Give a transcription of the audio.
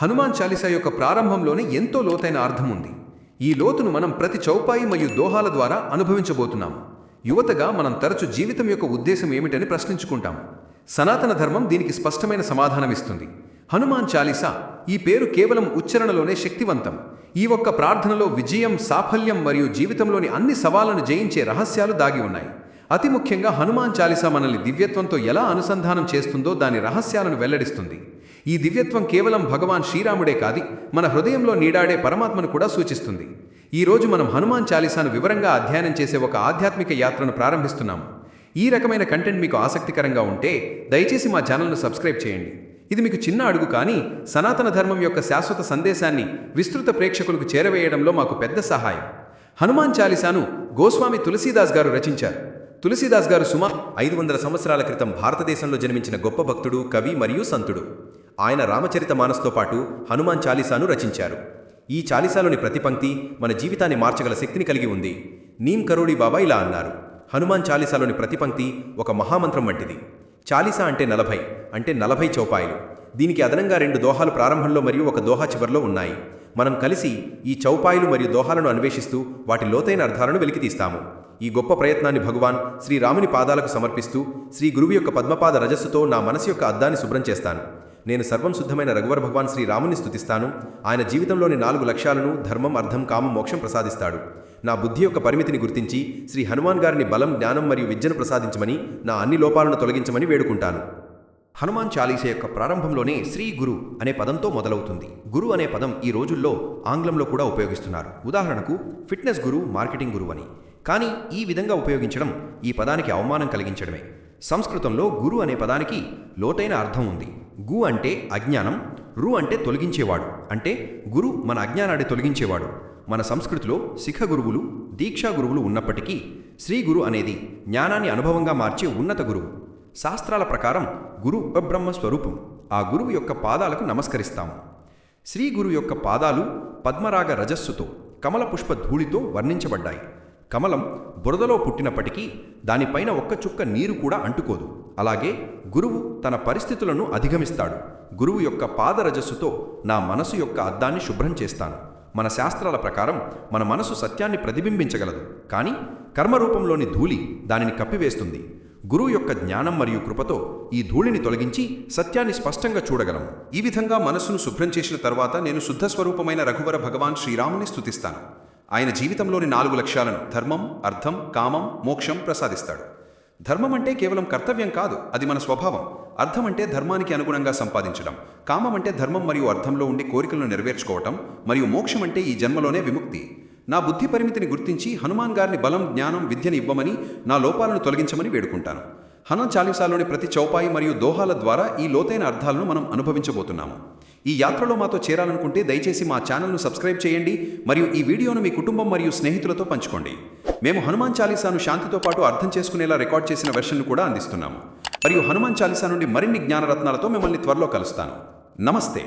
హనుమాన్ చాలీసా యొక్క ప్రారంభంలోనే ఎంతో లోతైన అర్థం ఉంది. ఈ లోతును మనం ప్రతి చౌపాయి మరియు దోహాల ద్వారా అనుభవించబోతున్నాము యువతగా మనం తరచు జీవితం యొక్క ఉద్దేశం ఏమిటని ప్రశ్నించుకుంటాం. సనాతన ధర్మం దీనికి స్పష్టమైన సమాధానమిస్తుంది హనుమాన్ చాలీసా ఈ పేరు కేవలం ఉచ్చరణలోనే శక్తివంతం. ఈ ఒక్క ప్రార్థనలో విజయం సాఫల్యం మరియు జీవితంలోని అన్ని సవాళ్ళను జయించే రహస్యాలు దాగి ఉన్నాయి. అతి ముఖ్యంగా హనుమాన్ చాలీసా మనల్ని దివ్యత్వంతో ఎలా అనుసంధానం చేస్తుందో దాని రహస్యాలను వెల్లడిస్తుంది. ఈ దివ్యత్వం కేవలం భగవాన్ శ్రీరాముడే కాది మన హృదయంలో నీడాడే పరమాత్మను కూడా సూచిస్తుంది. ఈ రోజు మనం హనుమాన్ చాలీసాను వివరంగా అధ్యయనం చేసే ఒక ఆధ్యాత్మిక యాత్రను ప్రారంభిస్తున్నాము. ఈ రకమైన కంటెంట్ మీకు ఆసక్తికరంగా ఉంటే దయచేసి మా ఛానల్ను సబ్స్క్రైబ్ చేయండి. ఇది మీకు చిన్న అడుగు కానీ సనాతన ధర్మం యొక్క శాశ్వత సందేశాన్ని విస్తృత ప్రేక్షకులకు చేరవేయడంలో మాకు పెద్ద సహాయం. హనుమాన్ చాలీసాను గోస్వామి తులసీదాస్ గారు రచించారు. తులసీదాస్ గారు సుమారు ఐదు వందల సంవత్సరాల క్రితం భారతదేశంలో జన్మించిన గొప్ప భక్తుడు కవి మరియు సంతుడు. ఆయన రామచరిత మానస్తో పాటు హనుమాన్ చాలీసాను రచించారు. ఈ చాలీసాలోని ప్రతి పంక్తి మన జీవితాన్ని మార్చగల శక్తిని కలిగి ఉంది. నీమ్ కరోడి బాబా ఇలా అన్నారు. హనుమాన్ చాలీసాలోని ప్రతి పంక్తి ఒక మహామంత్రం వంటిది. చాలీసా అంటే నలభై అంటే నలభై చౌపాయిలు. దీనికి అదనంగా రెండు దోహాలు ప్రారంభంలో మరియు ఒక దోహా చివర్లో ఉన్నాయి. మనం కలిసి ఈ చౌపాయిలు మరియు దోహాలను అన్వేషిస్తూ వాటి లోతైన అర్థాలను వెలికితీస్తాము ఈ గొప్ప ప్రయత్నాన్ని భగవాన్ శ్రీరాముని పాదాలకు సమర్పిస్తూ శ్రీ గురువు యొక్క పద్మపాద రజస్సుతో నా మనసు యొక్క అద్దాన్ని శుభ్రం చేస్తాను. నేను సర్వం శుద్ధమైన రఘువర భగవాన్ శ్రీరాముని స్థుతిస్తాను ఆయన జీవితంలోని నాలుగు లక్ష్యాలను ధర్మం అర్థం కామం మోక్షం ప్రసాదిస్తాడు. నా బుద్ధి యొక్క పరిమితిని గుర్తించి శ్రీ హనుమాన్ గారిని బలం జ్ఞానం మరియు విద్యను ప్రసాదించమని నా అన్ని లోపాలను తొలగించమని వేడుకుంటాను. హనుమాన్ చాలీస యొక్క ప్రారంభంలోనే శ్రీ గురు అనే పదంతో మొదలవుతుంది. గురు అనే పదం ఈ రోజుల్లో ఆంగ్లంలో కూడా ఉపయోగిస్తున్నారు. ఉదాహరణకు ఫిట్నెస్ గురు మార్కెటింగ్ గురువు అని కానీ ఈ విధంగా ఉపయోగించడం ఈ పదానికి అవమానం కలిగించడమే. సంస్కృతంలో గురు అనే పదానికి లోతైన అర్థం ఉంది. గు అంటే అజ్ఞానం రు అంటే తొలగించేవాడు. అంటే గురు మన అజ్ఞానాన్ని తొలగించేవాడు. మన సంస్కృతిలో శిఖ గురువులు దీక్షా గురువులు ఉన్నప్పటికీ శ్రీ గురు అనేది జ్ఞానాన్ని అనుభవంగా మార్చే ఉన్నత గురువు. శాస్త్రాల ప్రకారం గురు ఉపబ్రహ్మ స్వరూపం. ఆ గురువు యొక్క పాదాలకు నమస్కరిస్తాము. శ్రీ గురు యొక్క పాదాలు పద్మరాగ రజస్సుతో కమల పుష్ప ధూళితో వర్ణించబడ్డాయి. కమలం బురదలో పుట్టినప్పటికీ దానిపైన ఒక్క చుక్క నీరు కూడా అంటుకోదు. అలాగే గురువు తన పరిస్థితులను అధిగమిస్తాడు. గురువు యొక్క పాదరజస్సుతో నా మనసు యొక్క అద్దాన్ని శుభ్రం చేస్తాను. మన శాస్త్రాల ప్రకారం మన మనసు సత్యాన్ని ప్రతిబింబించగలదు. కానీ కర్మరూపంలోని ధూళి దానిని కప్పివేస్తుంది. గురువు యొక్క జ్ఞానం మరియు కృపతో ఈ ధూళిని తొలగించి సత్యాన్ని స్పష్టంగా చూడగలము ఈ విధంగా మనస్సును శుభ్రం చేసిన తర్వాత నేను శుద్ధ స్వరూపమైన రఘువర భగవాన్ శ్రీరాముని స్థుతిస్తాను ఆయన జీవితంలోని నాలుగు లక్ష్యాలను ధర్మం అర్థం కామం మోక్షం ప్రసాదిస్తాడు. ధర్మం అంటే కేవలం కర్తవ్యం కాదు అది మన స్వభావం. అర్థం అంటే ధర్మానికి అనుగుణంగా సంపాదించడం. కామం అంటే ధర్మం మరియు అర్థంలో ఉండి కోరికలను నెరవేర్చుకోవటం మరియు మోక్షం అంటే ఈ జన్మలోనే విముక్తి. నా బుద్ధి పరిమితిని గుర్తించి హనుమాన్ గారిని బలం జ్ఞానం విద్యను ఇవ్వమని నా లోపాలను తొలగించమని వేడుకుంటాను. హనుమాన్ చాలీసాలోని ప్రతి చౌపాయి మరియు దోహాల ద్వారా ఈ లోతైన అర్థాలను మనం అనుభవించబోతున్నాము. ఈ యాత్రలో మాతో చేరాలనుకుంటే దయచేసి మా ఛానల్ను సబ్స్క్రైబ్ చేయండి మరియు ఈ వీడియోను మీ కుటుంబం మరియు స్నేహితులతో పంచుకోండి. మేము హనుమాన్ చాలీసాను శాంతితో పాటు అర్థం చేసుకునేలా రికార్డ్ చేసిన వెర్షన్ను కూడా అందిస్తున్నాము. మరియు హనుమాన్ చాలీసా నుండి మరిన్ని జ్ఞానరత్నాలతో మిమ్మల్ని త్వరలో కలుస్తాను. నమస్తే!